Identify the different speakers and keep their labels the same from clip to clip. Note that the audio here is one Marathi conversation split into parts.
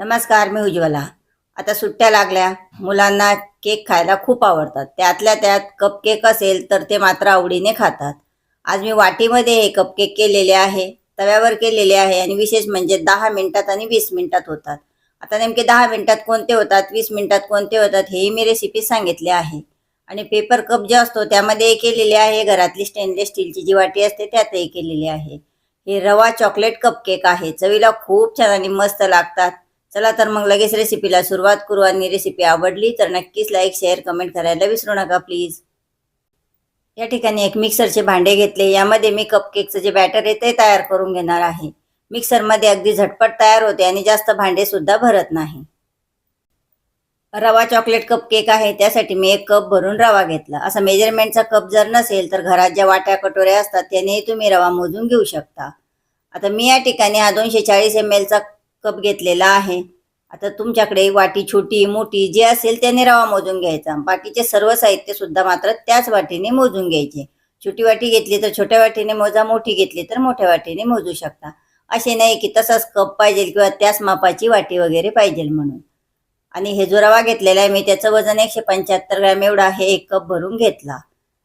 Speaker 1: नमस्कार मी उज्ज्वला. आता सुट्ट्या लागल्या. मुलांना केक खायला खूप आवडतात. त्यातल्या त्यात कपकेक असेल तर ते मात्र आवडीने खातात. आज मी वाटीमध्ये हे कपकेक केलेले आहे. तव्यावर केलेले आहे आणि विशेष म्हणजे दहा मिनिटात आणि वीस मिनिटात होतात. आता नेमके दहा मिनिटात कोणते होतात वीस मिनिटात कोणते होतात हेही मी रेसिपी सांगितले आहे. आणि पेपर कप जे असतो त्यामध्ये केलेले आहे. घरातली स्टेनलेस स्टीलची जी वाटी असते त्यातही केलेली आहे. हे रवा चॉकलेट कपकेक आहे. चवीला खूप छान आणि मस्त लागतात. चला तर मग लगेच रेसिपीला सुरुवात करू आणि रेसिपी आवडली तर नक्कीच लाईक शेअर कमेंट करायला विसरू नका प्लीज या ठिकाणी एक मिक्सरचे भांडे घेतले. यामध्ये मी कपकेकचं जे बॅटर आहे ते तयार करून घेणार आहे. मिक्सरमध्ये अगदी झटपट तयार होते आणि जास्त भांडे सुद्धा भरत नाही. रवा चॉकलेट कप केक आहे. त्यासाठी मी एक कप भरून रवा घेतला. असा मेजरमेंटचा कप जर नसेल तर घरात ज्या वाट्या कटोऱ्या असतात त्यानेही तुम्ही रवा मोजून घेऊ शकता. आता मी या ठिकाणी हा दोनशे चाळीस एम एलचा कप घेतलेला आहे. आता तुमच्याकडे वाटी छोटी मोठी जी असेल त्याने रवा मोजून घ्यायचा. बाकीचे सर्व साहित्य सुद्धा मात्र त्याच वाटीने मोजून घ्यायचे. छोटी वाटी घेतली तर छोट्या वाटीने मोजा मोठी घेतली तर मोठ्या वाटीने मोजू शकता. असे नाही की तसाच कप पाहिजे किंवा त्याच मापाची वाटी वगैरे पाहिजे म्हणून. आणि हे जो रवा घेतलेला आहे मी त्याचं वजन एकशे पंच्याहत्तर ग्रॅम एवढा आहे. एक कप भरून घेतला.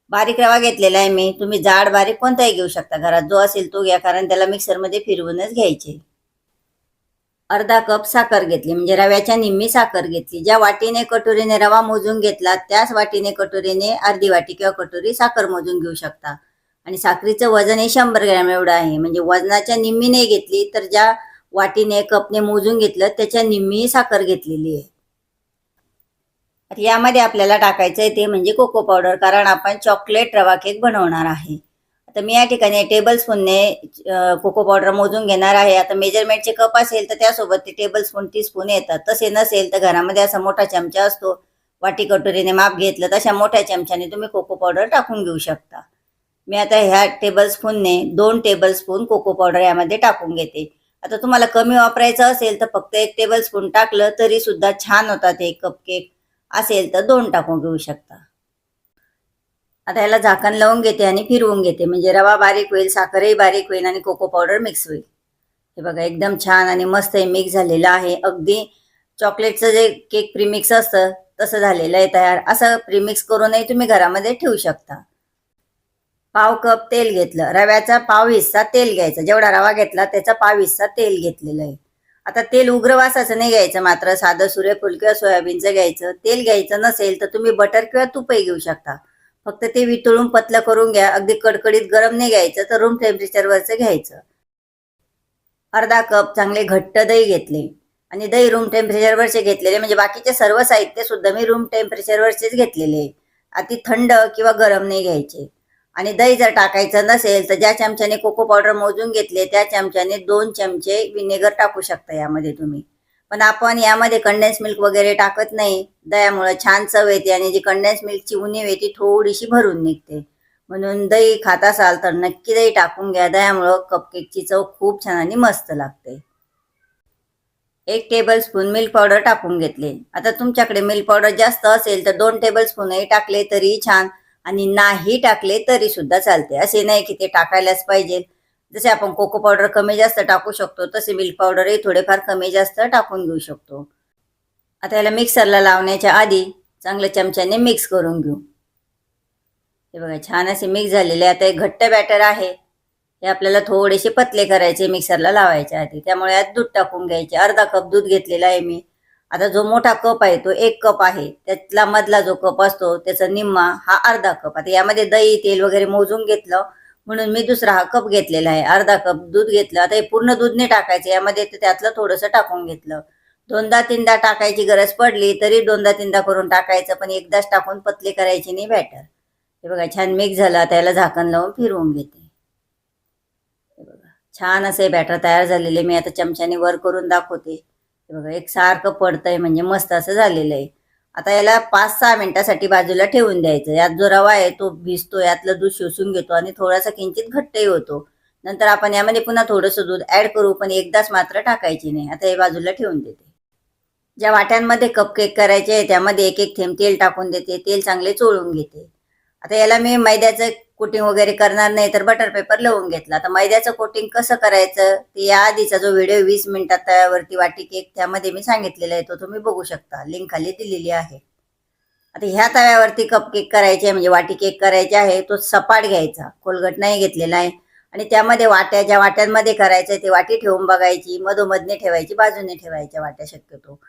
Speaker 1: बारीक रवा घेतलेला आहे मी. तुम्ही जाड बारीक कोणताही घेऊ शकता. घरात जो असेल तो घ्या कारण त्याला मिक्सरमध्ये फिरवूनच घ्यायचे. अर्धा कप साखर घेतली म्हणजे रव्याच्या निम्मी साखर घेतली. ज्या वाटीने कटोरीने रवा मोजून घेतला त्याच वाटीने कटोरीने अर्धी वाटी किंवा कटोरी साखर मोजून घेऊ शकता. आणि साखरीचं वजन हे शंभर ग्रॅम एवढं आहे. म्हणजे वजनाच्या निम्मीने घेतली तर ज्या वाटीने कपने मोजून घेतलं त्याच्या निम्मी साखर घेतलेली आहे. यामध्ये आपल्याला टाकायचं आहे ते म्हणजे कोको पावडर कारण आपण चॉकलेट रवा केक बनवणार आहे. तर मी या ठिकाणी टेबल स्पूनने कोको पावडर मोजून घेणार आहे. आता मेजरमेंटचे कप असेल तर त्यासोबत ते टेबल स्पून टी स्पून येतात. तसे नसेल तर घरामध्ये असा मोठा चमचा असतो. वाटी कटोरीने माप घेतलं तशा मोठ्या चमच्याने तुम्ही कोको पावडर टाकून घेऊ शकता. मी आता ह्या टेबल स्पूनने दोन टेबल स्पून कोको पावडर यामध्ये टाकून घेते. आता तुम्हाला कमी वापरायचं असेल तर फक्त एक टेबल स्पून टाकलं तरी सुद्धा छान होतात हे कपकेक असेल तर दोन टाकून घेऊ शकता. आता याला झाकण लावून घेते आणि फिरवून घेते. म्हणजे रवा बारीक होईल साखरही बारीक होईल आणि कोको पावडर मिक्स होईल. हे बघा एकदम छान आणि मस्त हे मिक्स झालेलं आहे. अगदी चॉकलेटचं जे केक प्रीमिक्स असतं तसं झालेलं आहे तयार. असं प्रीमिक्स करूनही तुम्ही घरामध्ये ठेवू शकता. पाव कप तेल घेतलं. रव्याचा पाव हिस्सा तेल घ्यायचा. जेवढा रवा घेतला त्याचा पाव हिस्सा तेल घेतलेलं आहे. आता तेल उग्रवासाचं नाही घ्यायचं मात्र साधं सूर्यफूल किंवा सोयाबीनचं घ्यायचं. तेल घ्यायचं नसेल तर तुम्ही बटर किंवा तुपही घेऊ शकता. फक्त ते वितळून पतलं करून घ्या. अगदी कडकडीत गरम नाही घ्यायचं तर रूम टेम्परेचरवरचं घ्यायचं. अर्धा कप चांगले घट्ट दही घेतले. आणि दही रूम टेम्परेचरवरचे घेतलेले म्हणजे बाकीचे सर्व साहित्य सुद्धा मी रूम टेम्परेचरवरचेच घेतलेले. अति थंड किंवा गरम नाही घ्यायचे. आणि दही जर टाकायचं नसेल तर ज्या चमच्याने कोको पावडर मोजून घेतले त्या चमच्याने दोन चमचे विनेगर टाकू शकता यामध्ये तुम्ही. पण आपण यामध्ये कंडेन्स मिल्क वगैरे टाकत नाही. दह्यामुळं छान चव येते आणि जी कंडेन्स मिल्कची उणीव येते थोडीशी भरून निघते. म्हणून दही खात असाल तर नक्की दही टाकून घ्या. दह्यामुळं कपकेकची चव खूप छान आणि मस्त लागते. एक टेबल स्पून मिल्क पावडर टाकून घेतले. आता तुमच्याकडे मिल्क पावडर जास्त असेल तर दोन टेबल स्पूनही टाकले तरी छान. आणि नाही टाकले तरी सुद्धा चालते. असे नाही की ते टाकायलाच पाहिजे. जसे आपण कोको पावडर कमी जास्त टाकू शकतो तसे मिल्क पावडरही थोडेफार कमी जास्त टाकून घेऊ शकतो. आता याला मिक्सरला लावण्याच्या आधी चांगल्या चमच्याने मिक्स करून घेऊ. हे बघा छान असे मिक्स झालेले. आता एक घट्ट बॅटर आहे. हे आपल्याला थोडेसे पतले करायचे मिक्सरला लावायच्या आधी. त्यामुळे यात दूध टाकून घ्यायचे. अर्धा कप दूध घेतलेला आहे मी. आता जो मोठा कप आहे तो एक कप आहे. त्यातला मधला जो कप असतो त्याचा निम्मा हा अर्धा कप. आता यामध्ये दही तेल वगैरे मोजून घेतलं म्हणून मी दुसरा हा कप घेतलेला आहे अर्धा कप दूध घेतलं. आता हे पूर्ण दूध नाही टाकायचं यामध्ये त्यातलं थोडंसं टाकून घेतलं. दोनदा तीनदा टाकायची गरज पडली तरी दोनदा तीनदा करून टाकायचं पण एकदाच टाकून पतली करायची नाही बॅटर हे बघा छान मिक्स झालं. त्याला झाकण लावून फिरवून घेते. हे बघा छान असे बॅटर तयार झालेले. मी आता चमच्याने वर करून दाखवते. हे बघा एक सारखं पडतंय म्हणजे मस्त असं झालेलं आहे. आता याला पाच सहा मिनिटासाठी बाजूला ठेवून द्यायचं. यात जो रवा आहे तो भिजतो यातलं दूध शोषून घेतो आणि थोडासा किंचित घट्टही होतो. नंतर आपण यामध्ये पुन्हा थोडंसं दूध ऍड करू पण एकदाच मात्र टाकायची नाही. आता हे बाजूला ठेवून देते. ज्या वाट्यांमध्ये कपकेक करायचे आहे त्यामध्ये एक एक थेंब तेल टाकून देते. तेल चांगले चोळून घेते. आता याला मी मैद्याचं कोटिंग वगैरे करणार नाही तर बटर पेपर लावून घेतला. आता मैद्याचं कोटिंग कसं करायचं? ते या आधीचा जो व्हिडिओ वीस मिनिटावरती तव्यावरती वाटी केक त्यामध्ये मी सांगितलेला आहे तो तुम्ही बघू शकता. लिंक खाली दिलेली आहे. आता ह्या तव्यावरती कप केक करायचे आहे, म्हणजे वाटी केक करायचे आहे तो सपाट घ्यायचा. खोलगट नाही घेतलेला आहे. आणि त्यामध्ये वाट्या ज्या वाट्यांमध्ये करायचं ते वाटी ठेवून बघायची मधोमधने ठेवायची बाजूने ठेवायच्या वाट्या शक्यतो.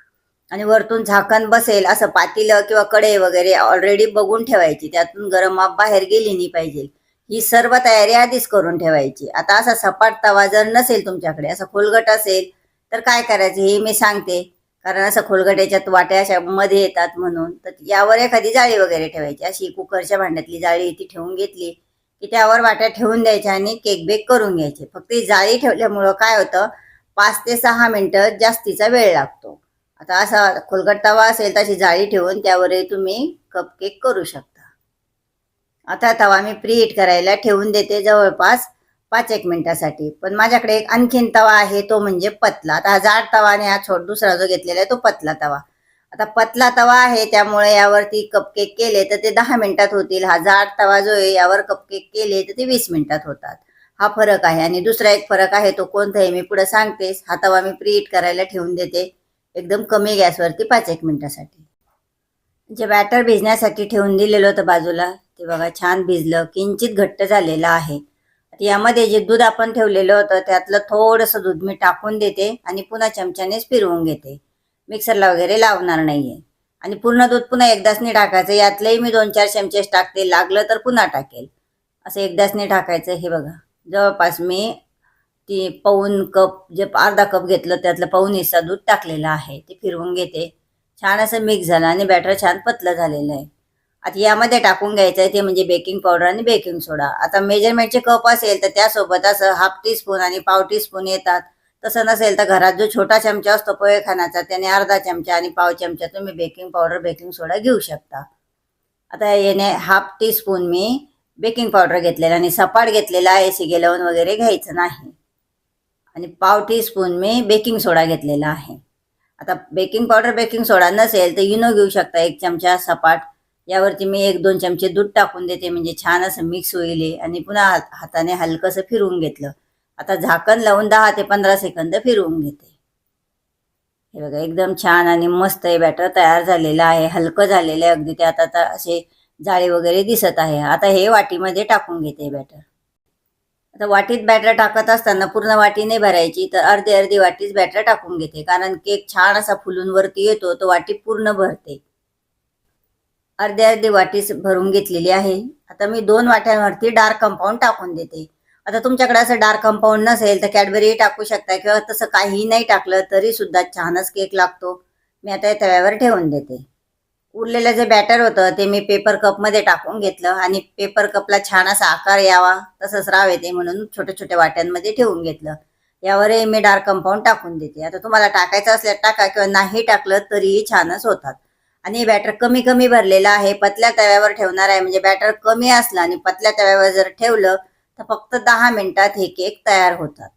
Speaker 1: आणि वरतून झाकण बसेल असं पातीलं किंवा कढई वगैरे ऑलरेडी बघून ठेवायची. त्यातून गरम माप बाहेर गेली नाही पाहिजे. ही सर्व तयारी आधीच करून ठेवायची. आता असा सपाट तवा जर नसेल तुमच्याकडे असा खोलगट असेल तर काय करायचं हे मी सांगते. कारण असं खोलगट याच्यात वाट्या अशा मध्ये येतात म्हणून. तर यावर एखादी जाळी वगैरे ठेवायची. अशी कुकरच्या भांड्यातली जाळी ती ठेवून घेतली की त्यावर वाट्या ठेवून द्यायच्या आणि केक बेक करून घ्यायचे. फक्त ही जाळी ठेवल्यामुळं काय होतं? पाच ते सहा मिनटं जास्तीचा वेळ लागतो. आता असा खोलगट तवा असेल तशी जाळी ठेवून त्यावरही तुम्ही कपकेक करू शकता. आता तवा मी प्रीहीट करायला ठेवून देते जवळपास पाच एक मिनिटासाठी. पण माझ्याकडे एक आणखीन तवा आहे तो म्हणजे पतला. आता हा जाड तवा आणि हा छोट दुसरा जो घेतलेला आहे तो पतला तवा. आता पतला तवा आहे त्यामुळे यावरती कपकेक केले तर ते दहा मिनिटात होतील. हा जाड तवा जो आहे यावर कपकेक केले तर ते वीस मिनिटात होतात. हा फरक आहे. आणि दुसरा एक फरक आहे तो कोणता आहे मी पुढे सांगतेस हा तवा मी प्रीहीट करायला ठेवून देते. एकदम कमी गॅसवरती पाच एक मिनटासाठी. जे बॅटर भिजण्यासाठी ठेवून दिलेलं होतं बाजूला ते बघा छान भिजलं किंचित घट्ट झालेलं आहे. यामध्ये जे दूध आपण ठेवलेलं होतं त्यातलं थोडंसं दूध मी टाकून देते आणि पुन्हा चमच्यानेच फिरवून घेते. मिक्सरला वगैरे लावणार नाहीये. आणि पूर्ण दूध पुन्हा एकदाच नाही टाकायचं यातलंही मी दोन चार चमचेच टाकते लागलं तर पुन्हा टाकेल. असं एकदाच नाही टाकायचं हे बघा. जवळपास मी ती पाऊन कप जे अर्धा कप घेतलं त्यातलं पाऊन हिस्सा दूध टाकलेलं आहे. ते फिरवून घेते. छान असं मिक्स झालं आणि बॅटर छान पतलं झालेलं आहे. आता यामध्ये टाकून घ्यायचं आहे ते म्हणजे बेकिंग पावडर आणि बेकिंग सोडा आता मेजरमेंटचे कप असेल तर त्यासोबत असं हाफ टीस्पून आणि पाव टी स्पून येतात. तसं नसेल तर घरात जो छोटा चमचा असतो पोहे खाण्याचा त्याने अर्धा चमचा आणि पाव चमचा तुम्ही बेकिंग पावडर बेकिंग सोडा घेऊ शकता. आता याने हाफ टी स्पून मी बेकिंग पावडर घेतलेला आणि सपाट घेतलेला आहे सी लावून वगैरे घ्यायचं नाही. आणि पाव टी स्पून मी बेकिंग सोडा घेतलेला आहे. आता बेकिंग पावडर बेकिंग सोडा नसेल तर इनो घेऊ शकता. एक चमचा सपाट यावरती मी एक दोन चमचे दूध टाकून देते. म्हणजे छान असं मिक्स होईल आणि पुन्हा हाताने हलकंसं फिरवून घेतलं. आता झाकण लावून दहा ते पंधरा सेकंद फिरवून घेते. हे बघा एकदम छान आणि मस्त हे बॅटर तयार झालेलं आहे. हलकं झालेलं आहे. अगदी ते आता असे जाळी वगैरे दिसत आहे. आता हे वाटीमध्ये टाकून घेते बॅटर आता वाटीत बॅटर टाकत असताना पूर्ण वाटी नाही भरायची तर अर्धी अर्धी वाटीच बॅटर टाकून घेते. कारण केक छान असा फुलून वरती येतो तो वाटी पूर्ण भरते. अर्धी अर्धी वाटीस भरून घेतलेली आहे. आता मी दोन वाट्यांवरती डार्क कंपाऊंड टाकून देते. आता तुमच्याकडे असं डार्क कंपाऊंड नसेल तर कॅडबरी टाकू शकता किंवा तसं काही नाही टाकलं तरी सुद्धा छानच केक लागतो. मी आता या तव्यावर ठेवून देते. उरलेलं जे बॅटर होतं ते मी पेपर कपमध्ये टाकून घेतलं आणि पेपर कपला छान असा आकार यावा तसंच राव येते म्हणून छोट्या छोट्या वाट्यांमध्ये ठेवून घेतलं. यावरही मी डार्क कंपाऊंड टाकून देते. आता तुम्हाला टाकायचं असल्यास टाका किंवा नाही टाकलं तरीही छानच होतात. आणि हे बॅटर कमी कमी भरलेलं आहे पतल्या तव्यावर ठेवणार आहे. म्हणजे बॅटर कमी असलं आणि पतल्या तव्यावर जर ठेवलं तर फक्त दहा मिनिटात हे केक तयार होतात.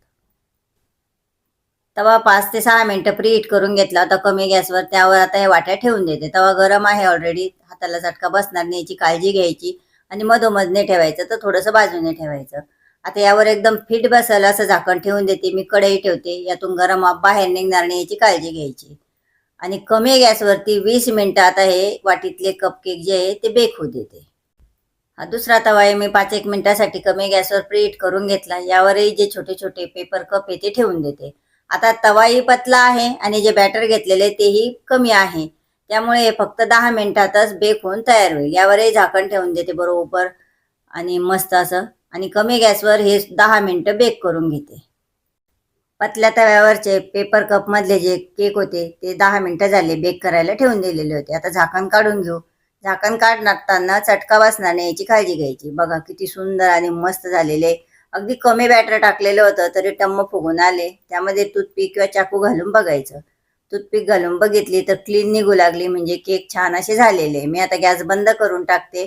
Speaker 1: तवा पाच ते सहा मिनिटं प्रीहीट करून घेतला होता कमी गॅसवर. त्यावर आता हे वाट्या ठेवून देते. तवा गरम आहे ऑलरेडी हाताला चटका बसणार नाही. याची काळजी घ्यायची. आणि मधोमधने ठेवायचं. तर थोडंसं बाजूने ठेवायचं. आता यावर एकदम फिट बसेल असं झाकण ठेवून देते. मी कढई ठेवते. यातून गरम बाहेर निघणार नाही याची काळजी घ्यायची. आणि कमी गॅसवरती वीस मिनिटं आता हे वाटीतले कपकेक जे आहे ते बेक होऊ देते. हा दुसरा तवा आहे. मी पाच एक मिनिटासाठी कमी गॅसवर प्रीट करून घेतला. यावरही जे छोटे छोटे पेपर कप आहे ते ठेवून देते. आता तवाही पतला आहे आणि जे बॅटर घेतलेले तेही कमी आहे. त्यामुळे हे फक्त दहा मिनिटातच बेक होऊन तयार होईल. यावरही झाकण ठेवून देते बरोबर आणि मस्त असं. आणि कमी गॅसवर हे दहा मिनटं बेक करून घेते. पतल्या तव्यावरचे पेपर कपमधले जे केक होते ते दहा मिनटं झाले बेक करायला ठेवून दिलेले होते. आता झाकण काढून घेऊ. झाकण काढताना चटका बसणार नाही याची काळजी घ्यायची. बघा किती सुंदर आणि मस्त झालेले अगदी कमी बॅटर टाकलेलं होतं तरी टम्म फुगून आले. त्यामध्ये टूथपिक किंवा चाकू घालून बघायचं. टूथपिक घालून बघितली तर क्लीन निघू लागली म्हणजे केक छान असे झालेले. मी आता गॅस बंद करून टाकते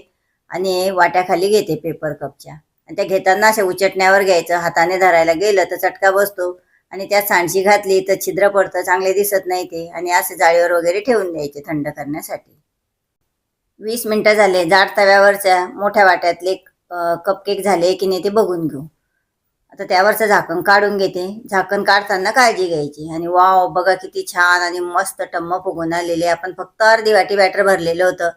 Speaker 1: आणि वाट्याखाली घेते पेपर कपच्या आणि त्या घेताना अशा उचटण्यावर घ्यायचं. हाताने धरायला गेलं तर चटका बसतो. आणि त्यात सांडशी घातली तर छिद्र पडतं चांगले दिसत नाही ते. आणि असं जाळीवर वगैरे ठेवून द्यायचे थंड करण्यासाठी. वीस मिनटं झाले. जाड तव्यावरच्या मोठ्या वाट्यातले कपकेक झाले की नाही ते बघून घेऊ. आता त्यावरचं झाकण काढून घेते. झाकण काढताना काळजी घ्यायची. आणि वाव बघा किती छान आणि मस्त टम्म फुगून आलेले आपण फक्त अर्धी वाटी बॅटर भरलेलं होतं.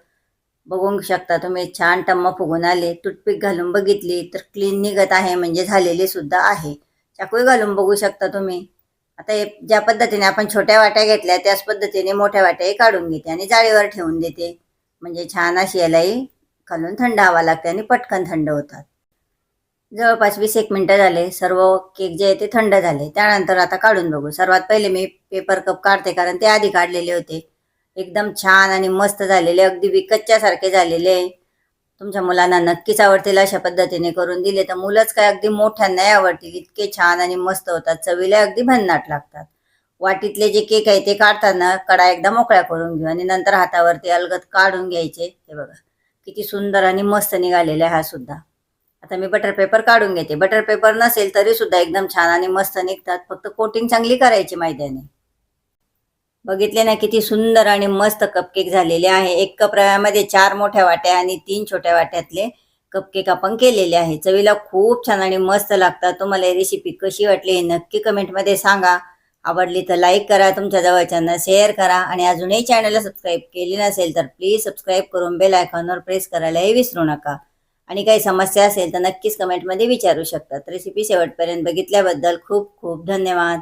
Speaker 1: बघू शकता तुम्ही छान टम्म फुगून आले. टूथपिक घालून बघितली तर क्लीन निघत आहे म्हणजे झालेली सुद्धा आहे. चाकू घालून बघू शकता तुम्ही. आता हे ज्या पद्धतीने आपण छोट्या वाट्या घेतल्या त्याच पद्धतीने मोठ्या वाट्याही काढून घेते आणि जाळीवर ठेवून देते. म्हणजे छान अशी यालाही खालून थंड हवा लागते आणि पटकन थंड होतात. जवळपास वीस एक मिनटं झाले. सर्व केक जे आहे ते थंड झाले. त्यानंतर आता काढून बघू. सर्वात पहिले मी पेपर कप काढते कारण ते आधी काढलेले होते. एकदम छान आणि मस्त झालेले. अगदी विकच्च्यासारखे झालेले. तुमच्या मुलांना नक्कीच आवडतील अशा पद्धतीने करून दिले. तर मुलंच काय अगदी मोठ्यांनाही आवडतील. इतके छान आणि मस्त होतात. चवीला अगदी भन्नाट लागतात. वाटीतले जे केक आहे ते काढताना कडा एकदा मोकळ्या करून घेऊ आणि नंतर हातावरती अलगद काढून घ्यायचे. हे बघा. किती सुंदर आणि मस्त निघालेला आहे हा सुद्धा. आता मी बटर पेपर काढून घेते. बटर पेपर नसेल तरी सुद्धा एकदम छान आणि मस्त निघतात. फक्त कोटिंग चांगली करायची मैद्याने. बघितले ना किती सुंदर आणि मस्त कपकेक झालेले आहे. एक कप रव्यामध्ये चार मोठ्या वाट्या आणि तीन छोट्या वाट्यातले कपकेक आपण केलेले आहे. चवीला खूप छान आणि मस्त लागतात. तुम्हाला ही रेसिपी कशी वाटली हे नक्की कमेंटमध्ये सांगा. आवडली तर लाईक करा तुमच्या जवळच्यांना शेअर करा आणि अजूनही चॅनलला सबस्क्राईब केली नसेल तर प्लीज सबस्क्राईब करून बेल आयकॉनवर प्रेस करायलाही विसरू नका. आणि काही समस्या असेल तर नक्कीच कमेंटमध्ये विचारू शकतात. रेसिपी शेवटपर्यंत बघितल्याबद्दल खूप खूप धन्यवाद.